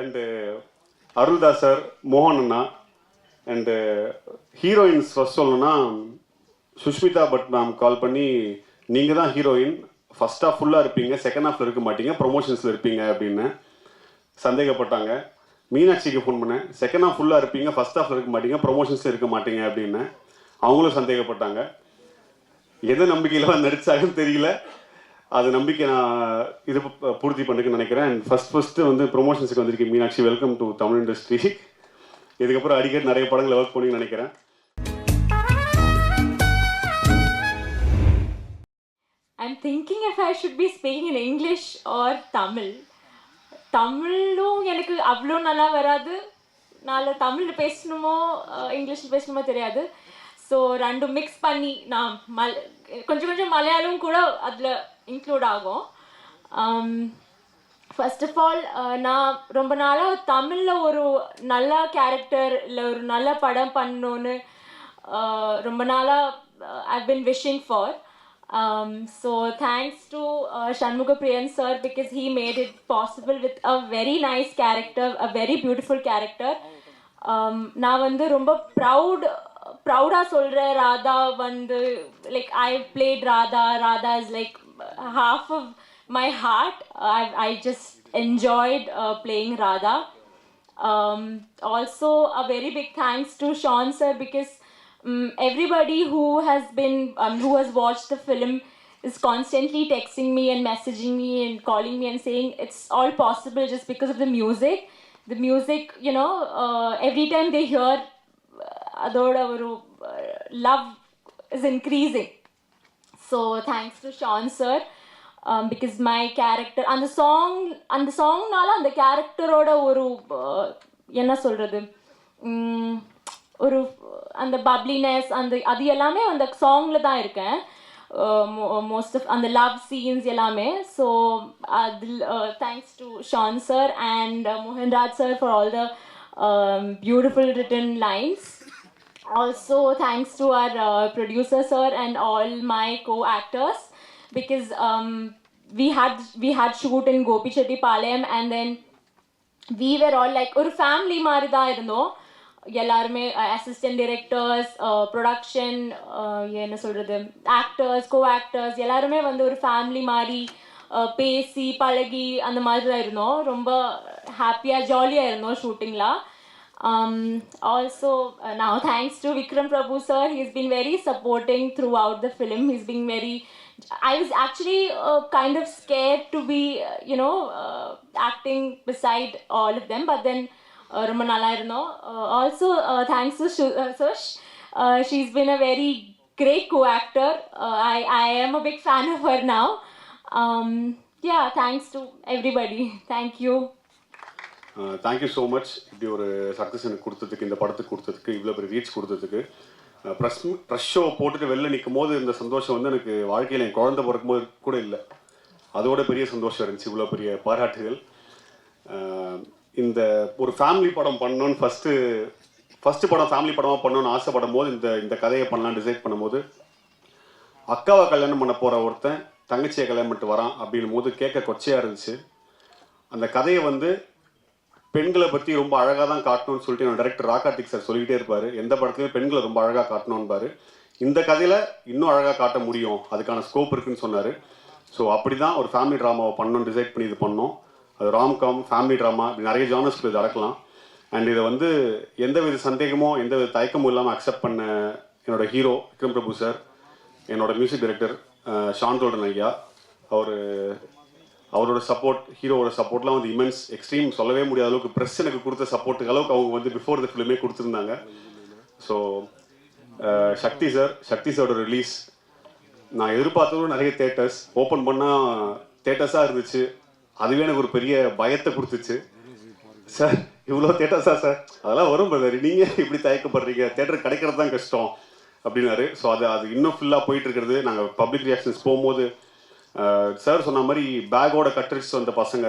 And Aruldas sir மோகன் அண்ணா and heroines first சொல்லணும்னா Sushmita but ma'am call பண்ணி நீங்கள் தான் ஹீரோயின் ஃபஸ்ட் ஹாஃப் ஃபுல்லாக இருப்பீங்க செகண்ட் ஹாஃபில் இருக்க மாட்டீங்க ப்ரொமோஷன்ஸில் இருப்பீங்க அப்படின்னு சந்தேகப்பட்டாங்க. மீனாட்சிக்கு ஃபோன் பண்ணேன். செகண்ட் ஹாஃப் ஃபுல்லாக இருப்பீங்க ஃபர்ஸ்ட் ஹாஃபில் இருக்க மாட்டீங்க ப்ரொமோஷன்ஸில் இருக்க மாட்டீங்க அப்படின்னு. அவங்களும் சந்தேகப்பட்டாங்க. எந்த நம்பிக்கையில் வந்து நடிச்சாங்கன்னு தெரியல. அது நம்பிக்கை நான் இது ப- பூர்த்தி பண்ணிக்கன்னு நினைக்கிறேன். அண்ட் ஃபஸ்ட் ஃபஸ்ட்டு வந்து ப்ரொமோஷன்ஸுக்கு வந்திருக்கேன் Meenakshi. Welcome to Tamil industry இதுக்கப்புறம் அடிக்கடி நிறைய படங்களை ஒர்க் பண்ணி நினைக்கிறேன். I'm thinking if I should be speaking in English or Tamil. தமிழும் எனக்கு அவ்வளோ நல்லா வராது. நான் தமிழில் பேசணுமோ இங்கிலீஷில் பேசணுமோ தெரியாது. ஸோ ரெண்டும் மிக்ஸ் பண்ணி நான் மல் கொஞ்சம் கொஞ்சம் மலையாளம் கூட அதில் இன்க்ளூட் ஆகும். ஃபர்ஸ்ட் ஆஃப் ஆல் நான் ரொம்ப நாளாக தமிழில் ஒரு நல்ல கேரக்டர் இல்லை ஒரு நல்ல படம் பண்ணணுன்னு uh, ரொம்ப நாளாக I've been wishing for so thanks to Shanmugapriyan sir because he made it possible with a very nice character a very beautiful character நான் வந்து ரொம்ப ப்ரவுட் ப்ரௌடாக சொல்கிறேன் ராதா வந்து like I played Radha Radha is like half of my heart. I, I just enjoyed uh, playing Radha. Um, also, a very big thanks to Sean sir because um, everybody who has been um, who has watched the film is constantly texting me and messaging me and calling me and saying it's all possible just because of the music. The music, you know, uh, every time they hear அதோட ஒரு love is increasing so thanks to Shaan sir because my character அந்த song அந்த சாங்னால அந்த கேரக்டரோட ஒரு என்ன சொல்கிறது ஒரு அந்த பப்ளினஸ் அந்த அது எல்லாமே அந்த சாங்ல தான் இருக்கேன். மோஸ்ட் ஆஃப் அந்த லவ் சீன்ஸ் எல்லாமே. ஸோ அதில் thanks to Shaan sir and Mohanraj sir for all the beautiful written lines also thanks to our uh, producer sir and all my co-actors because um, we had we had shoot in Gopi Chettipalayam and then we were all like ஒரு family மாதிரி தான் இருந்தோம் எல்லாருமே assistant directors production என்ன சொல்கிறது actors co actors எல்லாருமே வந்து ஒரு ஃபேமிலி மாதிரி பேசி பழகி அந்த மாதிரி தான் இருந்தோம் ரொம்ப ஹாப்பியாக ஜாலியாக இருந்தோம் ஷூட்டிங்கில் um, also uh, now thanks to Vikram Prabhu sir, he's been very supporting throughout the film. He's been very. I was actually uh, kind of scared to be, uh, you know, uh, acting beside all of them, but then. Uh, ரொம்ப நல்லா இருந்தோம் uh, also uh, thanks to Shu- uh, Sush uh, she's been a very great co-actor uh, I, I am a big fan of her now um, Thank you so much இப்படி ஒரு success எனக்கு கொடுத்ததுக்கு இந்த படத்துக்கு கொடுத்ததுக்கு இவ்வளோ பெரிய reach கொடுத்ததுக்கு ப்ரெஸ் ப்ரெஷ் ஷோ போட்டுட்டு வெளில நிற்கும் போது இந்த சந்தோஷம் வந்து எனக்கு வாழ்க்கையில் என் குழந்தை பிறக்கும் போது கூட இல்லை. அதோட பெரிய சந்தோஷம் இருந்துச்சு இவ்வளோ பெரிய பாராட்டுகள். இந்த ஒரு ஃபேமிலி படம் பண்ணணும்னு ஃபஸ்ட்டு ஃபஸ்ட்டு படம் ஃபேமிலி படமாக பண்ணணும்னு ஆசைப்படும் போது இந்த இந்த கதையை பண்ணலாம் டிசைட் பண்ணும்போது அக்காவை கல்யாணம் பண்ண போகிற ஒருத்தன் தங்கச்சியை கல்யாணம் பண்ணிட்டு வரான் அப்படின்னும் போது கேட்க கொச்சையாக இருந்துச்சு. அந்த கதையை வந்து பெண்களை பற்றி ரொம்ப அழகாக தான் காட்டணும்னு சொல்லிட்டு என்னோட டேரக்டர் ராகார்த்திக் சார் சொல்லிக்கிட்டே இருப்பார். எந்த படத்துலையும் பெண்களை ரொம்ப அழகாக காட்டணும்பாரு. இந்த கதையில் இன்னும் அழகாக காட்ட முடியும். அதுக்கான ஸ்கோப் இருக்குன்னு சொன்னார். ஸோ அப்படி தான் ஒரு ஃபேமிலி ட்ராமாவை பண்ணணும்னு டிசைட் பண்ணி இது பண்ணோம். அது ராம்காம் ஃபேமிலி ட்ராமா இப்படி நிறைய ஜானர்ஸ்க்கு இது அடக்கலாம் அண்ட் இதை வந்து எந்த வித சந்தேகமோ எந்த வித தயக்கமும் இல்லாமல் அக்செப்ட் பண்ண என்னோட ஹீரோ விக்ரம் பிரபு சார் என்னோட மியூசிக் டைரக்டர் ஷான் ஐயா அவர் அவரோட சப்போர்ட் ஹீரோவோட சப்போர்ட்லாம் வந்து இமென்ஸ் எக்ஸ்ட்ரீம் சொல்லவே முடியாத அளவுக்கு ப்ரெஸ் எனக்கு கொடுத்த சப்போர்ட்டுக்கு அளவுக்கு அவங்க வந்து பிஃபோர் த ஃபிலிமே கொடுத்துருந்தாங்க. ஸோ சக்தி சார் சக்தி சாரோட ரிலீஸ் நான் எதிர்பார்த்ததும் நிறைய தேட்டர்ஸ் ஓப்பன் பண்ணால் தேட்டர்ஸாக இருந்துச்சு. அதுவே எனக்கு ஒரு பெரிய பயத்தை கொடுத்துச்சு. சார் இவ்வளோ தேட்டர்ஸா சார் அதெல்லாம் வரும் பிரதர் நீங்கள் இப்படி தயக்கப்படுறீங்க. தேட்டர் கிடைக்கிறது தான் கஷ்டம் அப்படின்னாரு. ஸோ அது அது இன்னும் ஃபுல்லாக போயிட்டு இருக்கிறது. நாங்கள் பப்ளிக் ரியாக்ஷன்ஸ் போகும்போது சார் சொன்ன மாதிரி பேக்கோட கட்டரிச்சு வந்த பசங்க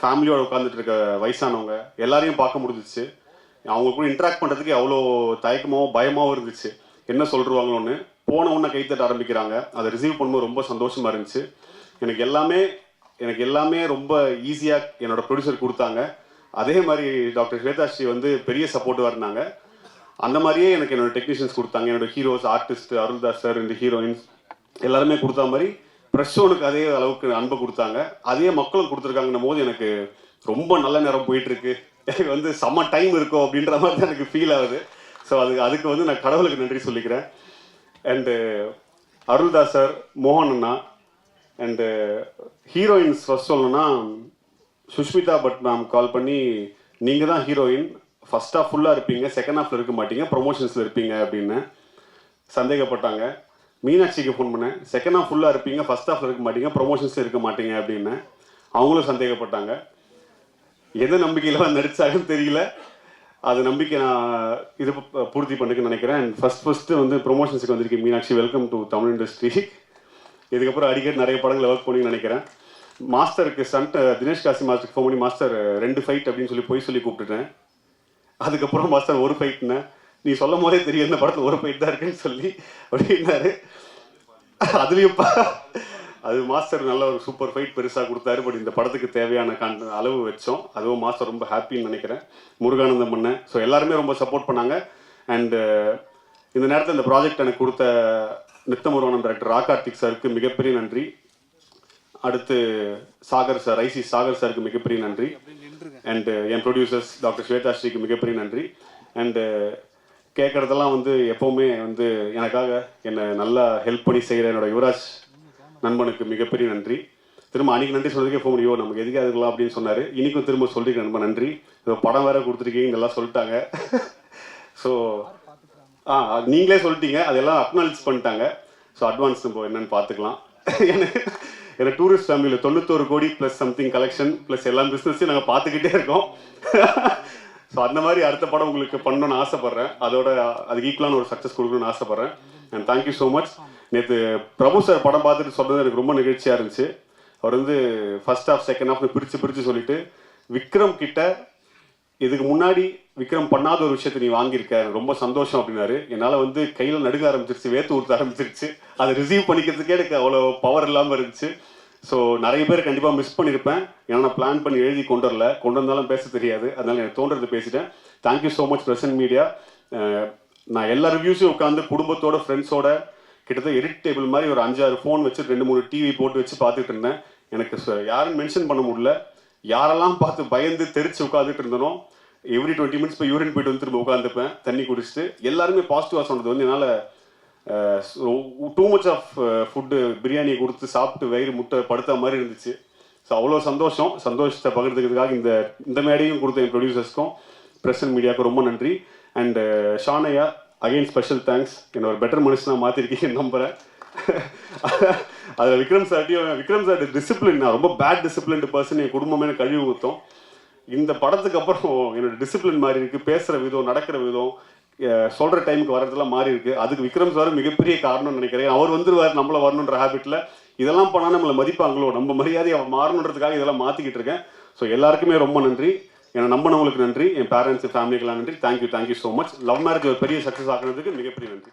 ஃபேமிலியோட உட்காந்துட்டு இருக்க வயசானவங்க எல்லாரையும் பார்க்க முடிஞ்சிச்சு. அவங்க கூட இன்ட்ராக்ட் பண்ணுறதுக்கு அவ்வளோ தயக்கமாகவும் பயமாகவும் இருந்துச்சு. என்ன சொல்லிருவாங்களோன்னு போன உடனே கைத்தட்ட ஆரம்பிக்கிறாங்க. அதை ரிசீவ் பண்ணும்போது ரொம்ப சந்தோஷமாக இருந்துச்சு. எனக்கு எல்லாமே எனக்கு எல்லாமே ரொம்ப ஈஸியாக என்னோட ப்ரொடியூசர் கொடுத்தாங்க. அதே மாதிரி டாக்டர் ஸ்வேதாஸ்ரீ வந்து பெரிய சப்போர்ட்டாக இருந்தாங்க. அந்த மாதிரியே எனக்கு என்னோட டெக்னீஷியன்ஸ் கொடுத்தாங்க. என்னோட ஹீரோஸ் ஆர்டிஸ்ட் அருள்தாஸ் சார் இந்த ஹீரோயின்ஸ் எல்லாருமே கொடுத்த மாதிரி ஃப்ரெஷ்ஷனுக்கு அதே அளவுக்கு அன்பை கொடுத்தாங்க. அதே மக்களும் கொடுத்துருக்காங்கன்னும் போது எனக்கு ரொம்ப நல்ல நேரம் போயிட்டு இருக்கு எனக்கு வந்து செம்ம டைம் இருக்கும் அப்படின்ற மாதிரி தான் எனக்கு ஃபீல் ஆகுது. ஸோ அதுக்கு அதுக்கு வந்து நான் கடவுளுக்கு நன்றி சொல்லிக்கிறேன். அண்டு அருள்தாஸ் சார் மோகன் அண்ணா அண்டு ஹீரோயின்ஸ் ஃபஸ்ட் சொல்லணும்னா சுஷ்மிதா பட் மேம் கால் பண்ணி நீங்கள் தான் ஹீரோயின் ஃபஸ்ட் ஹாஃப் ஃபுல்லாக இருப்பீங்க. செகண்ட் ஹாஃபில் இருக்க மாட்டீங்க. ப்ரொமோஷன்ஸில் இருப்பீங்க அப்படின்னு சந்தேகப்பட்டாங்க. மீனாட்சிக்கு ஃபோன் பண்ணேன். செகண்ட் ஹாஃப் ஃபுல்லாக இருப்பீங்க ஃபஸ்ட் ஹாஃபில் இருக்க மாட்டீங்க ப்ரொமோஷன்ஸில் இருக்க மாட்டீங்க அப்படின்னு. அவங்களும் சந்தேகப்பட்டாங்க. எந்த நம்பிக்கையில் வந்து தெரியல. அது நம்பிக்கை நான் இது ப- பூர்த்தி பண்ணுக்கு நினைக்கிறேன். அண்ட் ஃபஸ்ட் ஃபஸ்ட்டு வந்து ப்ரொமோஷன்ஸுக்கு வந்திருக்கேன் Meenakshi. Welcome to Tamil industry இதுக்கப்புறம் அடிக்கடி நிறைய படங்கள் ஒர்க் பண்ணிங்கன்னு நினைக்கிறேன். மாஸ்டருக்கு சண்ட் தினேஷ் காசி மாஸ்டருக்கு ஃபோன் பண்ணி மாஸ்டர் ரெண்டு ஃபைட் அப்படின்னு சொல்லி போய் சொல்லி கூப்பிட்டுட்டேன். அதுக்கப்புறம் மாஸ்டர் ஒரு ஃபைட்னேன் நீ சொல்லும் போதே தெரியும் இந்த படத்தில் ஒரு ஃபைட் தான் இருக்குன்னு சொல்லி அப்படின்னாரு. அதுலேயும் அது மாஸ்டர் நல்ல ஒரு சூப்பர் ஃபைட் பெருசாக கொடுத்தாரு பட் இந்த படத்துக்கு தேவையான கான் அளவு வச்சோம். அதுவும் மாஸ்டர் ரொம்ப ஹாப்பின்னு நினைக்கிறேன். முருகானந்தம் பண்ணேன். ஸோ எல்லாருமே ரொம்ப சப்போர்ட் பண்ணாங்க. அண்டு இந்த நேரத்தில் இந்த ப்ராஜெக்ட் எனக்கு கொடுத்த நித்தமுருவானம் டைரக்டர் ரா கார்த்திக் சாருக்கு மிகப்பெரிய நன்றி. அடுத்து சாகர் சார் ஐசி சாகர் சாருக்கு மிகப்பெரிய நன்றி. அண்டு என் ப்ரொடியூசர்ஸ் டாக்டர் ஸ்வேதாஸ்ரீக்கு மிகப்பெரிய நன்றி. அண்டு கேட்குறதெல்லாம் வந்து எப்போவுமே வந்து எனக்காக என்னை நல்லா ஹெல்ப் பண்ணி செய்கிற என்னோட யுவராஜ் நண்பனுக்கு மிகப்பெரிய நன்றி. திரும்ப அன்னைக்கு நன்றி சொல்கிறதுக்கே ஃபோன் ஐயோ நமக்கு எதுக்காக அதுக்கலாம் அப்படின்னு சொன்னார். இன்றைக்கும் திரும்ப சொல்லிருக்கேன் ரொம்ப நன்றி. இதோ படம் வேறு கொடுத்துருக்கீங்க இதெல்லாம் சொல்லிட்டாங்க. ஸோ ஆ நீங்களே சொல்லிட்டீங்க அதெல்லாம் அக்னாலஜ் பண்ணிட்டாங்க. ஸோ அட்வான்ஸ் நம்ம என்னன்னு பார்த்துக்கலாம். ஏன்னா டூரிஸ்ட் ஃபேமிலியில் தொண்ணூத்தோரு கோடி ப்ளஸ் சம்திங் கலெக்ஷன் ப்ளஸ் எல்லா பிஸ்னஸையும் நாங்கள் பார்த்துக்கிட்டே இருக்கோம். ஸோ அந்த மாதிரி அடுத்த படம் உங்களுக்கு பண்ணணும்னு ஆசைப்பட்றேன். அதோட அதுக்கு ஈக்குவலான ஒரு சக்ஸஸ் கொடுக்கணும்னு ஆசைப்பட்றேன். அண்ட் தேங்க்யூ ஸோ மச் நேற்று பிரபு சார் படம் பார்த்துட்டு சொன்னது எனக்கு ரொம்ப நிகழ்ச்சியாக இருந்துச்சு. அவர் வந்து ஃபர்ஸ்ட் ஹாஃப் செகண்ட் ஹாஃப்னு பிரித்து பிரித்து சொல்லிட்டு விக்ரம் கிட்ட இதுக்கு முன்னாடி விக்ரம் பண்ணாத ஒரு விஷயத்தை நீ வாங்கியிருக்க. ரொம்ப சந்தோஷம் அப்படின்னாரு. என்னால் வந்து கையில் நடுக்க ஆரம்பிச்சிருச்சு வேத்து ஊற்ற ஆரம்பிச்சிருச்சு. அதை ரிசீவ் பண்ணிக்கிறதுக்கே எனக்கு அவ்வளோ பவர் இல்லாமல் இருந்துச்சு. ஸோ நிறைய பேர் கண்டிப்பாக மிஸ் பண்ணியிருப்பேன் ஏன்னா நான் பிளான் பண்ணி எழுதி கொண்டு வரல கொண்டு வந்தாலும் பேச தெரியாது. அதனால் எனக்கு தோன்றது பேசிட்டேன். Thank you so much present media நான் எல்லா ரிவ்யூஸையும் உட்காந்து குடும்பத்தோட ஃப்ரெண்ட்ஸோட கிட்டத்தட்ட எடிட் டேபிள் மாதிரி ஒரு அஞ்சாறு ஃபோன் வச்சு ரெண்டு மூணு டிவி போட்டு வச்சு பார்த்துட்டு இருந்தேன். எனக்கு யாரும் மென்ஷன் பண்ண முடியல. யாரெல்லாம் பார்த்து பயந்து தெரிச்சு உட்காந்துட்டு இருந்தனோ எவ்ரி டுவெண்ட்டி மினிட்ஸ் போய் யூரின் போயிட்டு வந்து திரும்ப உட்காந்துப்பேன் தண்ணி குடிச்சிட்டு எல்லாருமே பாசிட்டிவாக சொன்னது வந்து என்னால் டூ மச் ஆஃப் ஃபுட்டு பிரியாணியை கொடுத்து சாப்பிட்டு வயிறு முட்டை படுத்த மாதிரி இருந்துச்சு. ஸோ அவ்வளோ சந்தோஷம். சந்தோஷத்தை பகிர்ந்துக்கிறதுக்காக இந்த இந்த மேடையும் கொடுத்த என் ப்ரொடியூசர்ஸ்க்கும் அண்ட் மீடியாவுக்கு ரொம்ப நன்றி. அண்ட் ஷானையா அகைன் ஸ்பெஷல் தேங்க்ஸ் என்ன ஒரு பெட்டர் மனுஷனாக மாற்றிருக்கீங்க நம்புகிறேன் அதில் விக்ரம் சார்ட்டையும் விக்ரம் சார் டிசிப்ளின் நான் ரொம்ப பேட் டிசிப்ளின்டு பர்சன் என் குடும்பமே கழுவி ஊற்றும் இந்த படத்துக்கு அப்புறம் என்னோட டிசிப்ளின் மாதிரி இருக்குது பேசுகிற விதம் நடக்கிற விதம் சொல்கிற சொல்ற டைமுக்கு வர்றதெல்லாம் மாறி இருக்கு. அதுக்கு விக்ரம் சார் மிகப்பெரிய காரணம்னு நினைக்கிறேன். அவர் வந்துருவார் நம்மளை வரணுன்ற ஹேபிட்டில் இதெல்லாம் பண்ணால் நம்மளை மதிப்பாங்களோ? நம்ம மரியாதை அவன் மாறணுன்றதுக்காக இதெல்லாம் மாற்றிக்கிட்டு இருக்கேன். ஸோ எல்லாருக்குமே ரொம்ப நன்றி. என்னை நம்பினவங்களுக்கு நன்றி. என் பேரண்ட்ஸ் ஃபேமிலிக்கெல்லாம் நன்றி. Thank you thank you so much love marriage ஒரு பெரிய சக்ஸஸ் ஆகிறதுக்கு மிகப்பெரிய நன்றி.